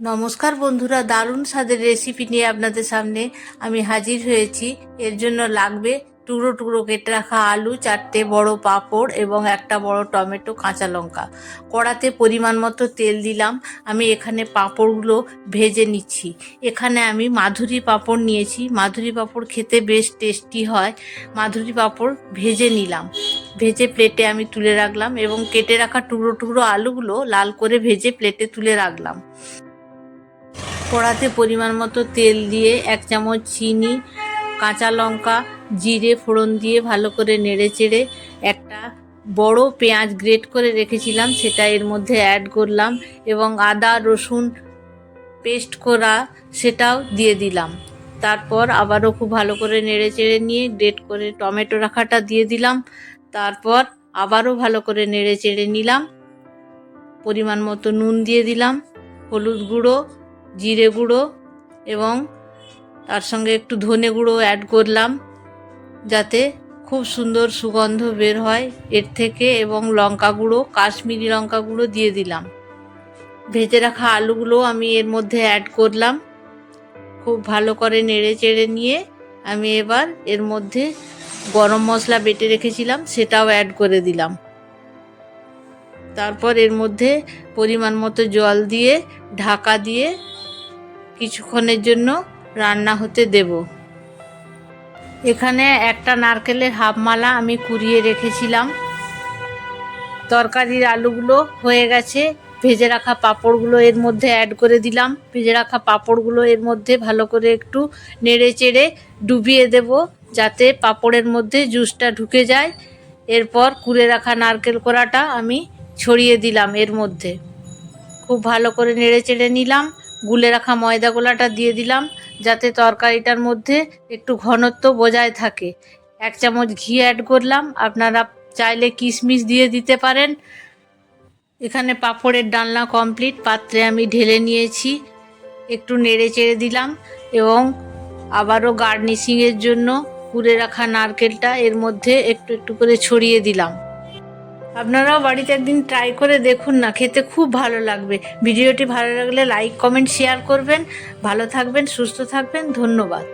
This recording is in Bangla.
নমস্কার বন্ধুরা, দারুণ স্বাদের রেসিপি নিয়ে আপনাদের সামনে আমি হাজির হয়েছি। এর জন্য লাগবে টুকরো টুকরো কেটে রাখা আলু, চারটে বড় পাঁপড় এবং একটা বড় টমেটো, কাঁচা লঙ্কা। কড়াতে পরিমাণ মতো তেল দিলাম। আমি এখানে পাঁপড়গুলো ভেজে নিচ্ছি। এখানে আমি মাধুরী পাঁপড় নিয়েছি। মাধুরী পাঁপড় খেতে বেশ টেস্টি হয়। মাধুরী পাঁপড় ভেজে নিলাম। ভেজে প্লেটে আমি তুলে রাখলাম এবং কেটে রাখা টুকরো টুকরো আলুগুলো লাল করে ভেজে প্লেটে তুলে রাখলাম। কড়াতে পরিমাণ মতো তেল দিয়ে এক চামচ চিনি, কাঁচা লঙ্কা, জিরে, ফোড়ন দিয়ে ভালো করে নেড়ে চেড়ে একটা বড় পেঁয়াজ গ্রেট করে রেখেছিলাম, সেটা এর মধ্যে অ্যাড করলাম এবং আদা, রসুন পেস্ট করা সেটাও দিয়ে দিলাম। তারপর আবারও খুব ভালো করে নেড়ে চেড়ে নিয়ে গ্রেট করে টমেটো রাখাটা দিয়ে দিলাম। তারপর আবারও ভালো করে নেড়ে চেড়ে নিলাম। পরিমাণ মতো নুন দিয়ে দিলাম, হলুদ গুঁড়ো জিরে গুঁড়ো এবং তার সঙ্গে একটু ধনে গুঁড়ো অ্যাড করলাম যাতে খুব সুন্দর সুগন্ধ বের হয়। এর থেকে এবং লঙ্কা গুঁড়ো, কাশ্মীরি লঙ্কা গুঁড়ো দিয়ে দিলাম। ভেজে রাখা আলুগুলো আমি এর মধ্যে অ্যাড করলাম। খুব ভালো করে নেড়ে চেড়ে নিয়ে আমি এবার এর মধ্যে গরম মশলা বেটে রেখেছিলাম, সেটাও অ্যাড করে দিলাম। তারপর এর মধ্যে পরিমাণ মতো জল দিয়ে ঢাকা দিয়ে কিছুক্ষণের জন্য রান্না হতে দেব। এখানে একটা নারকেলের হাফ মালা আমি কুড়িয়ে রেখেছিলাম। তরকারির আলুগুলো হয়ে গেছে, ভেজে রাখা পাঁপড়গুলো এর মধ্যে অ্যাড করে দিলাম। ভেজে রাখা পাঁপড়গুলো এর মধ্যে ভালো করে একটু নেড়ে চেড়ে ডুবিয়ে দেব, যাতে পাঁপড়ের মধ্যে জুসটা ঢুকে যায়। এরপর কুড়ে রাখা নারকেল কোড়াটা আমি ছড়িয়ে দিলাম এর মধ্যে। খুব ভালো করে নেড়ে চেড়ে নিলাম। গুলে রাখা ময়দা গোলাটা দিয়ে দিলাম, যাতে তরকারিটার মধ্যে একটু ঘনত্ব বজায় থাকে। এক চামচ ঘি অ্যাড করলাম, আপনারা চাইলে কিশমিশ দিয়ে দিতে পারেন। এখানে পাঁপড়ের ডালনা কমপ্লিট পাত্রে আমি ঢেলে নিয়েছি, একটু নেড়ে চেড়ে দিলাম এবং আবারও গার্নিশিংয়ের জন্য কুড়ে রাখা নারকেলটা এর মধ্যে একটু একটু করে ছড়িয়ে দিলাম। আপনারাও বাড়িতে একদিন ট্রাই করে দেখুন না, খেতে খুব ভালো লাগবে। ভিডিওটি ভালো লাগলে লাইক কমেন্ট শেয়ার করবেন। ভালো থাকবেন, সুস্থ থাকবেন, ধন্যবাদ।